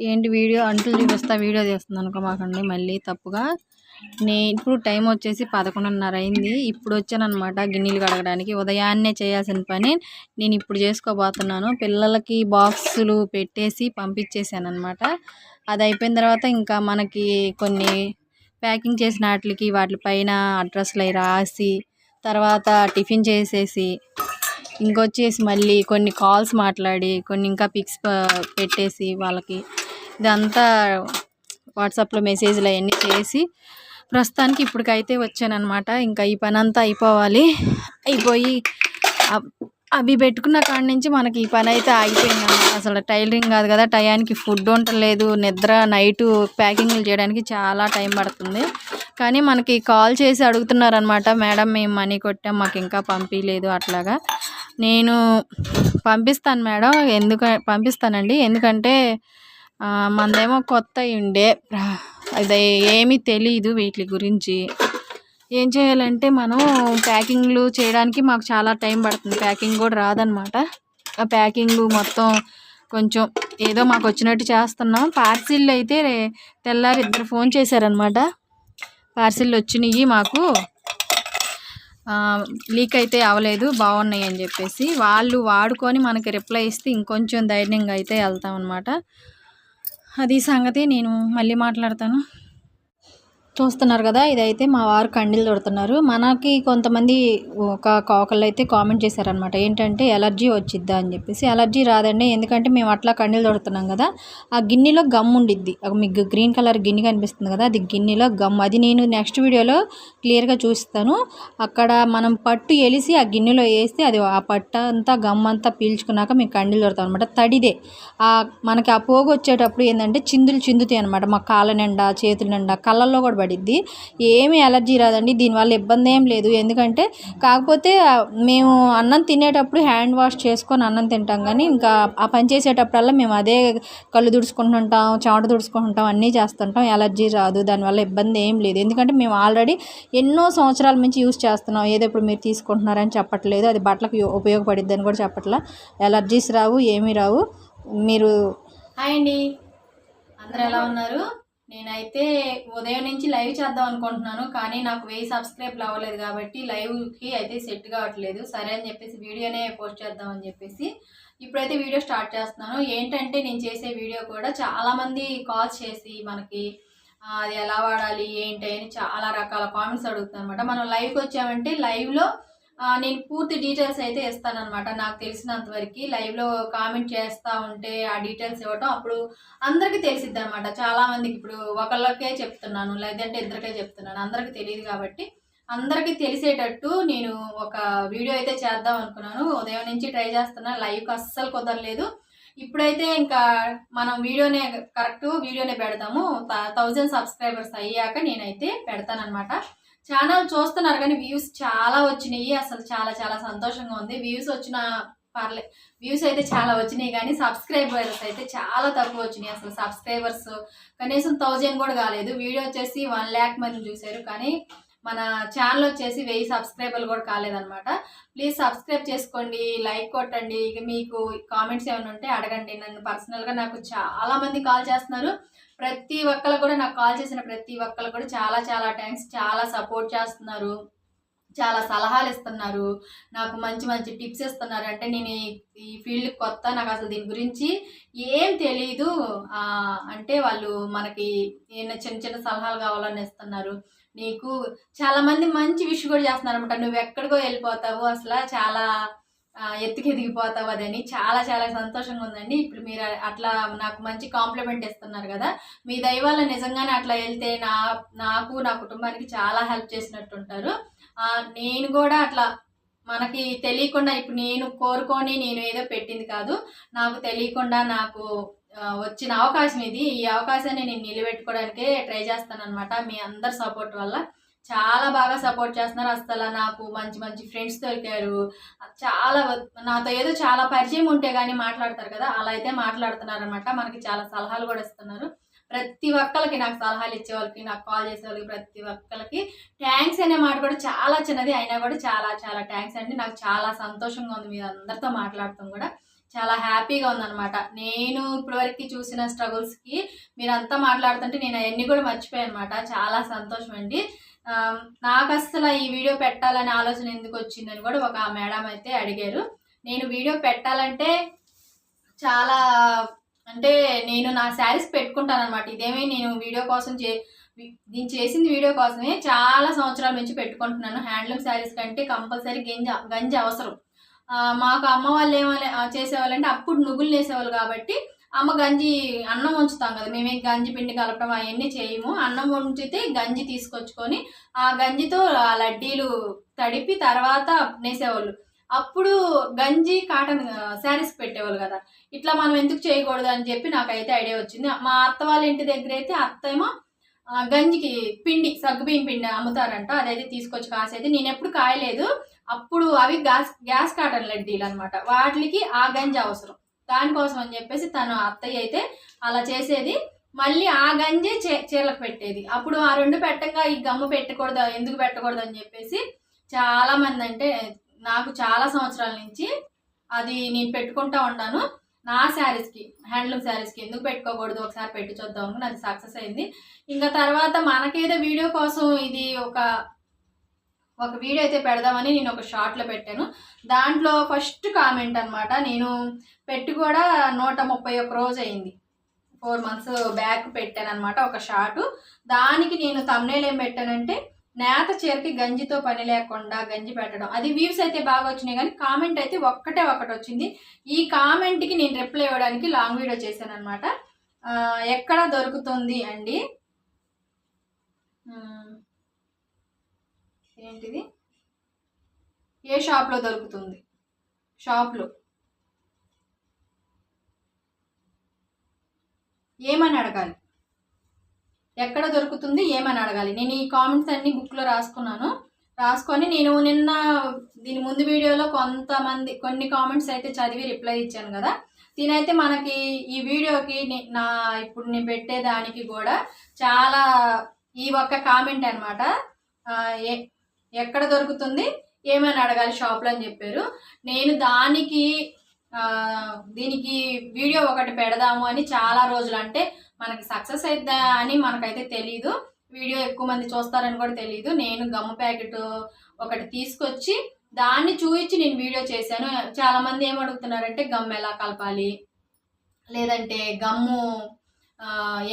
ఏంటి? వీడియో? అంటులు చూపిస్తా వీడియో తీస్తుంది అనుకోమాకండి మళ్ళీ తప్పుగా. నే ఇప్పుడు టైం వచ్చేసి పదకొండున్నర అయింది. ఇప్పుడు వచ్చానమాట గిన్నెలు కడగడానికి. ఉదయాన్నే చేయాల్సిన పని నేను ఇప్పుడు చేసుకోబోతున్నాను. పిల్లలకి బాక్సులు పెట్టేసి పంపించేసాను అనమాట అది అయిపోయిన తర్వాత ఇంకా మనకి కొన్ని ప్యాకింగ్ చేసిన వాటికి వాటిపైన అడ్రస్లు అవి రాసి తర్వాత టిఫిన్ చేసేసి ఇంకొచ్చేసి మళ్ళీ కొన్ని కాల్స్ మాట్లాడి కొన్ని ఇంకా పిక్స్ పెట్టేసి వాళ్ళకి. ఇదంతా వాట్సాప్లో మెసేజ్లు అవన్నీ చేసి ప్రస్తుతానికి ఇప్పటికైతే వచ్చానమాట ఇంకా ఈ పని అంతా అయిపోవాలి. అయిపోయి అవి పెట్టుకున్న కాడి నుంచి మనకి ఈ పని అయితే ఆగిపోయింది అసలు టైలరింగ్ కాదు కదా టయానికి ఫుడ్ ఉండలేదు నిద్ర నైటు ప్యాకింగ్లు చేయడానికి చాలా టైం పడుతుంది. కానీ మనకి కాల్ చేసి అడుగుతున్నారనమాట మేడం మేము మనీ కొట్టాం మాకు ఇంకా పంపించలేదు అట్లాగా. నేను పంపిస్తాను మేడం ఎందుక పంపిస్తానండి. ఎందుకంటే మనదేమో కొత్త ఉండే. అది ఏమీ తెలీదు వీటి గురించి. ఏం చేయాలంటే మనం ప్యాకింగ్లు చేయడానికి మాకు చాలా టైం పడుతుంది. ప్యాకింగ్ కూడా రాదనమాట ఆ ప్యాకింగ్ మొత్తం కొంచెం ఏదో మాకు వచ్చినట్టు చేస్తున్నాం. పార్సిల్ అయితే తెల్లారి ఇద్దరు ఫోన్ చేశారనమాట పార్సిల్ వచ్చినాయి మాకు. లీక్ అయితే అవ్వలేదు బాగున్నాయి అని చెప్పేసి. వాళ్ళు వాడుకొని మనకి రిప్లై ఇస్తే ఇంకొంచెం ధైర్యంగా అయితే వెళ్తాం అనమాట అది సంగతి నేను మళ్ళీ మాట్లాడతాను. చూస్తున్నారు కదా ఇదైతే మా వారు కండిలు దొడుతున్నారు మనకి కొంతమంది ఒక ఒకళ్ళు అయితే కామెంట్ చేశారనమాట ఏంటంటే ఎలర్జీ వచ్చిద్దా? అని చెప్పేసి. ఎలర్జీ రాదండి ఎందుకంటే మేము అట్లా కండిలు దొడుతున్నాం కదా. ఆ గిన్నెలో గమ్ ఉండిద్ది. మీకు గ్రీన్ కలర్ గిన్నె కనిపిస్తుంది కదా అది గిన్నెలో గమ్. అది నేను నెక్స్ట్ వీడియోలో క్లియర్గా చూస్తాను అక్కడ మనం పట్టు ఎలిసి ఆ గిన్నెలో వేస్తే అది ఆ పట్ట అంతా గమ్ అంతా పీల్చుకున్నాక మీకు కండిలు దొరుకుతాం అనమాట తడిదే. ఆ మనకి ఆ పోగు వచ్చేటప్పుడు ఏంటంటే చిందులు చిందుతాయి అనమాట మా కాళ్ళ నిండా చేతుల నిండా కళ్ళల్లో కూడా పడిద్ది ఏమి అలర్జీ రాదండి. దీనివల్ల ఇబ్బంది ఏం లేదు. ఎందుకంటే కాకపోతే మేము అన్నం తినేటప్పుడు హ్యాండ్ వాష్ చేసుకొని అన్నం తింటాం కానీ ఇంకా ఆ పని చేసేటప్పుడల్లా మేము అదే కళ్ళు తుడుచుకుంటుంటాం చెమట దుడుచుకుంటుంటాం అన్నీ చేస్తుంటాం. ఎలర్జీ రాదు. దానివల్ల ఇబ్బంది ఏం లేదు. ఎందుకంటే మేము ఆల్రెడీ ఎన్నో సంవత్సరాల నుంచి యూస్ చేస్తున్నాం. ఏదో ఇప్పుడు మీరు తీసుకుంటున్నారని చెప్పట్లేదు. అది బట్టలకు ఉపయోగపడిద్ది అని కూడా చెప్పట్లా. ఎలర్జీస్ రావు ఏమీ రావు. మీరు హాయ్ అండి. అందరు ఎలా ఉన్నారు? నేనైతే ఉదయం నుంచి లైవ్ చేద్దాం అనుకుంటున్నాను కానీ నాకు వెయ్యి సబ్స్క్రైబ్లు అవ్వలేదు కాబట్టి లైవ్కి అయితే సెట్ కావట్లేదు. సరే అని చెప్పేసి వీడియోనే పోస్ట్ చేద్దాం అని చెప్పేసి ఇప్పుడైతే వీడియో స్టార్ట్ చేస్తున్నాను. ఏంటంటే నేను చేసే వీడియో కూడా చాలామంది కాల్ చేసి మనకి అది ఎలా వాడాలి? ఏంటి? అని చాలా రకాల కామెంట్స్ అడుగుతున్నాను అనమాట మనం లైవ్కి వచ్చామంటే లైవ్లో నేను పూర్తి డీటెయిల్స్ అయితే ఇస్తానమాట నాకు తెలిసినంత వరకు లైవ్లో కామెంట్ చేస్తూ ఉంటే ఆ డీటెయిల్స్ ఇవ్వటం అప్పుడు అందరికీ తెలిసిద్ది అనమాట చాలామందికి ఇప్పుడు ఒకళ్ళకే చెప్తున్నాను లేదంటే ఇద్దరికే చెప్తున్నాను. అందరికీ తెలియదు కాబట్టి అందరికీ తెలిసేటట్టు నేను ఒక వీడియో అయితే చేద్దాం అనుకున్నాను. ఉదయం నుంచి ట్రై చేస్తున్నా లైవ్కి అస్సలు కుదరలేదు. ఇప్పుడైతే ఇంకా మనం వీడియోనే కరెక్ట్ వీడియోనే పెడతాము. థౌజండ్ సబ్స్క్రైబర్స్ అయ్యాక నేనైతే పెడతానమాట ఛానల్ చూస్తున్నారు కానీ వ్యూస్ చాలా వచ్చినాయి. అసలు చాలా చాలా సంతోషంగా ఉంది. వ్యూస్ వచ్చిన పర్లే వ్యూస్ అయితే చాలా వచ్చినాయి కానీ సబ్స్క్రైబర్స్ అయితే చాలా తక్కువ వచ్చినాయి అసలు సబ్స్క్రైబర్స్. కనీసం థౌజండ్ కూడా కాలేదు. వీడియో వచ్చేసి వన్ ల్యాక్ మంది చూశారు కానీ మన ఛానల్ వచ్చేసి వెయ్యి సబ్స్క్రైబర్లు కూడా కాలేదనమాట ప్లీజ్ సబ్స్క్రైబ్ చేసుకోండి లైక్ కొట్టండి. ఇక మీకు కామెంట్స్ ఏమైనా ఉంటే అడగండి. నన్ను పర్సనల్గా నాకు చాలామంది కాల్ చేస్తున్నారు. ప్రతి ఒక్కరు కూడా నాకు కాల్ చేసిన ప్రతి ఒక్కరు కూడా చాలా చాలా థ్యాంక్స్ చాలా సపోర్ట్ చేస్తున్నారు. చాలా సలహాలు ఇస్తున్నారు. నాకు మంచి మంచి టిప్స్ ఇస్తున్నారు. అంటే నేను ఈ ఫీల్డ్ కొత్త నాకు అసలు దీని గురించి ఏం తెలియదు అంటే వాళ్ళు మనకి ఏమైనా చిన్న చిన్న సలహాలు కావాలని ఇస్తున్నారు. నీకు చాలామంది మంచి విషయం కూడా చేస్తున్నారు అనమాట నువ్వు ఎక్కడికో వెళ్ళిపోతావు అసలు చాలా ఎత్తుకెదిగిపోతావు అదని చాలా చాలా సంతోషంగా ఉందండి. ఇప్పుడు మీరు అట్లా నాకు మంచి కాంప్లిమెంట్ ఇస్తున్నారు కదా మీ దైవాల నిజంగానే అట్లా వెళ్తే నా నాకు నా కుటుంబానికి చాలా హెల్ప్ చేసినట్టు ఉంటారు నేను కూడా అట్లా మనకి తెలియకుండా ఇప్పుడు నేను కోరుకొని నేను ఏదో పెట్టింది కాదు నాకు తెలియకుండా నాకు వచ్చిన అవకాశం ఇది. ఈ అవకాశాన్ని నేను నిలబెట్టుకోవడానికే ట్రై చేస్తాను అనమాట మీ అందరి సపోర్ట్ వల్ల. చాలా బాగా సపోర్ట్ చేస్తున్నారు. అసలు నాకు మంచి మంచి ఫ్రెండ్స్ దొరికారు. చాలా నాతో ఏదో చాలా పరిచయం ఉంటే కానీ మాట్లాడతారు కదా అలా అయితే మాట్లాడుతున్నారు అనమాట మనకి చాలా సలహాలు కూడా ఇస్తున్నారు. ప్రతి ఒక్కరికి నాకు సలహాలు ఇచ్చే వాళ్ళకి నాకు కాల్ చేసే వాళ్ళకి ప్రతి ఒక్కరికి థ్యాంక్స్ అనే మాట కూడా చాలా చిన్నది అయినా కూడా చాలా చాలా థ్యాంక్స్ అండి. నాకు చాలా సంతోషంగా ఉంది మీరు అందరితో మాట్లాడటం కూడా. చాలా హ్యాపీగా ఉందన్నమాట. నేను ఇప్పటివరకు చూసిన స్ట్రగుల్స్కి మీరంతా మాట్లాడుతుంటే నేను అవన్నీ కూడా మర్చిపోయాను అనమాట చాలా సంతోషం అండి. నాకు అసలు ఈ వీడియో పెట్టాలనే ఆలోచన ఎందుకు వచ్చిందని కూడా ఒక మేడం అయితే అడిగారు. నేను వీడియో పెట్టాలంటే చాలా అంటే నేను నా శారీస్ పెట్టుకుంటాను అనమాట ఇదేమీ నేను వీడియో కోసం చే నేను చేసింది వీడియో కోసమే చాలా సంవత్సరాల నుంచి పెట్టుకుంటున్నాను. హ్యాండ్లూమ్ శారీస్ కంటే కంపల్సరీ గంజ గంజి అవసరం. మాకు అమ్మ వాళ్ళు ఏమని చేసేవాళ్ళంటే అప్పుడు నువ్వులు నేసేవాళ్ళు కాబట్టి అమ్మ గంజి అన్నం ఉంచుతాం కదా మేమే గంజి పిండి కలపడం అవన్నీ చేయము. అన్నం ఉంచితే గంజి తీసుకొచ్చుకొని ఆ గంజితో ఆ లడ్డీలు తడిపి తర్వాత నేసేవాళ్ళు. అప్పుడు గంజి కాటన్ శారీస్ పెట్టేవాళ్ళు కదా. ఇట్లా మనం ఎందుకు చేయకూడదు అని చెప్పి నాకైతే ఐడియా వచ్చింది. మా అత్త వాళ్ళ ఇంటి దగ్గర అయితే అత్త ఏమో గంజికి పిండి సగ్గుబియ్యం పిండి అమ్ముతారంట. అదైతే తీసుకొచ్చి కాసేది. నేను ఎప్పుడు కాయలేదు. అప్పుడు అవి గ్యాస్ గ్యాస్ కాటన్ లడ్డీలు అనమాట వాటికి ఆ గంజి అవసరం. దానికోసం అని చెప్పేసి తను అత్తయ్య అయితే అలా చేసేది. మళ్ళీ ఆ గంజి చే చీరలకు పెట్టేది. అప్పుడు ఆ రెండు పెట్టంగా ఈ గమ్ము పెట్టకూడదు ఎందుకు పెట్టకూడదు అని చెప్పేసి చాలా మంది అంటే నాకు చాలా సంవత్సరాల నుంచి అది నేను పెట్టుకుంటా ఉన్నాను నా శారీస్కి హ్యాండ్లూమ్ శారీస్కి ఎందుకు పెట్టుకోకూడదు? ఒకసారి పెట్టి చూద్దాం అనుకుని అది సక్సెస్ అయింది. ఇంకా తర్వాత మనకేదో వీడియో కోసం ఇది ఒక ఒక వీడియో అయితే పెడదామని నేను ఒక షార్ట్లో పెట్టాను. దాంట్లో ఫస్ట్ కామెంట్ అన్నమాట నేను పెట్టి కూడా నూట ముప్పై ఒక్క రోజు అయింది. ఫోర్ మంత్స్ బ్యాక్ పెట్టాను అనమాట ఒక షార్ట్ దానికి నేను తమ్నేలు ఏం పెట్టానంటే నేత చీరకి గంజితో పని లేకుండా గంజి పెట్టడం. అది వ్యూస్ అయితే బాగా వచ్చినాయి కానీ కామెంట్ అయితే ఒక్కటే ఒకటి వచ్చింది. ఈ కామెంట్కి నేను రిప్లై ఇవ్వడానికి లాంగ్ వీడియో చేశాను అనమాట ఎక్కడ దొరుకుతుంది అండి? ఏంటిది? ఏ షాప్లో దొరుకుతుంది? షాప్లో. ఏమని అడగాలి? ఎక్కడ దొరుకుతుంది? ఏమని అడగాలి? నేను ఈ కామెంట్స్ అన్ని బుక్లో రాసుకున్నాను. రాసుకొని నేను నిన్న దీని ముందు వీడియోలో కొంతమంది కొన్ని కామెంట్స్ అయితే చదివి రిప్లై ఇచ్చాను కదా. దీనైతే మనకి ఈ వీడియోకి నా ఇప్పుడు నేను పెట్టేదానికి కూడా చాలా ఈ ఒక్క కామెంట్ అనమాట ఎక్కడ దొరుకుతుంది? ఏమైనా అడగాలి షాప్లో అని చెప్పారు. నేను దానికి దీనికి వీడియో ఒకటి పెడదాము అని చాలా రోజులు అంటే మనకి సక్సెస్ అవుతా అని మనకైతే తెలీదు. వీడియో ఎక్కువ మంది చూస్తారని కూడా తెలియదు నేను గమ్ ప్యాకెట్ ఒకటి తీసుకొచ్చి దాన్ని చూపించి నేను వీడియో చేశాను. చాలామంది ఏమడుగుతున్నారంటే ఏం అడుగుతున్నారంటే గమ్ ఎలా కలపాలి? లేదంటే గమ్ము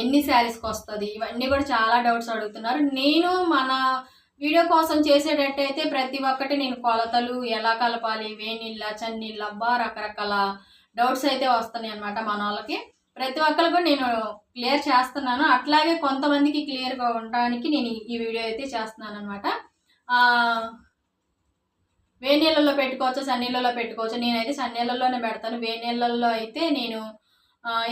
ఎన్ని శారీస్కి వస్తుంది? ఇవన్నీ కూడా చాలా డౌట్స్ అడుగుతున్నారు. నేను మన వీడియో కోసం చేసేటట్టయితే ప్రతి ఒక్కటి నేను కొలతలు ఎలా కలపాలి వేనీళ్ళ చన్నీళ్ళ అబ్బా రకరకాల డౌట్స్ అయితే వస్తున్నాయి అనమాట మన వాళ్ళకి. ప్రతి ఒక్కరు కూడా నేను క్లియర్ చేస్తున్నాను. అట్లాగే కొంతమందికి క్లియర్గా ఉండడానికి నేను ఈ వీడియో అయితే చేస్తున్నాను అనమాట వేనీళ్ళలో పెట్టుకోవచ్చు సన్నీళ్ళలో పెట్టుకోవచ్చు. నేనైతే సన్నీళ్ళలోనే పెడతాను. వేనీళ్ళల్లో అయితే నేను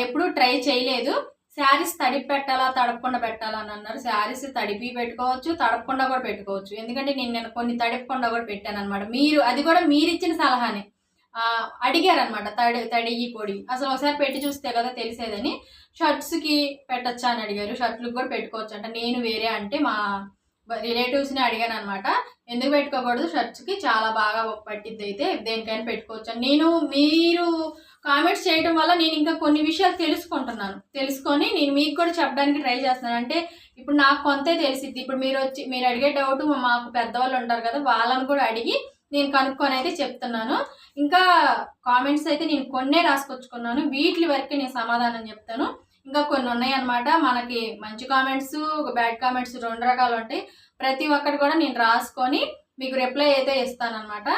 ఎప్పుడూ ట్రై చేయలేదు. శారీస్ తడిపి పెట్టాలా తడపకుండా పెట్టాలా అని అన్నారు. శారీస్ తడిపి పెట్టుకోవచ్చు తడపకుండా కూడా పెట్టుకోవచ్చు. ఎందుకంటే నేను నేను కొన్ని తడపకుండా కూడా పెట్టాను అనమాట మీరు అది కూడా మీరు ఇచ్చిన సలహానే అడిగారనమాట తడి తడిగి పొడి. అసలు ఒకసారి పెట్టి చూస్తే కదా తెలిసేదని. షర్ట్స్కి పెట్టచ్చా అని అడిగారు. షర్ట్లకు కూడా పెట్టుకోవచ్చు అంట నేను వేరే అంటే మా రిలేటివ్స్ని అడిగాను అనమాట ఎందుకు పెట్టుకోకూడదు? షర్ట్స్కి చాలా బాగా పట్టిద్ది అయితే దేనికైనా పెట్టుకోవచ్చు నేను మీరు కామెంట్స్ చేయడం వల్ల నేను ఇంకా కొన్ని విషయాలు తెలుసుకుంటున్నాను. తెలుసుకొని నేను మీకు కూడా చెప్పడానికి ట్రై చేస్తున్నాను. అంటే ఇప్పుడు నాకు కొంతే తెలిసిద్ది. ఇప్పుడు మీరు వచ్చి మీరు అడిగే డౌట్ మాకు పెద్దవాళ్ళు ఉంటారు కదా వాళ్ళని కూడా అడిగి నేను కనుక్కొని అయితే చెప్తున్నాను. ఇంకా కామెంట్స్ అయితే నేను కొన్నే రాసుకొచ్చుకున్నాను. వీటి వరకే నేను సమాధానం చెప్తాను. ఇంకా కొన్ని ఉన్నాయి అన్నమాట మనకి మంచి కామెంట్స్ బ్యాడ్ కామెంట్స్ రెండు రకాలు ఉంటాయి. ప్రతి ఒక్కటి కూడా నేను రాసుకొని మీకు రిప్లై అయితే ఇస్తాను అనమాట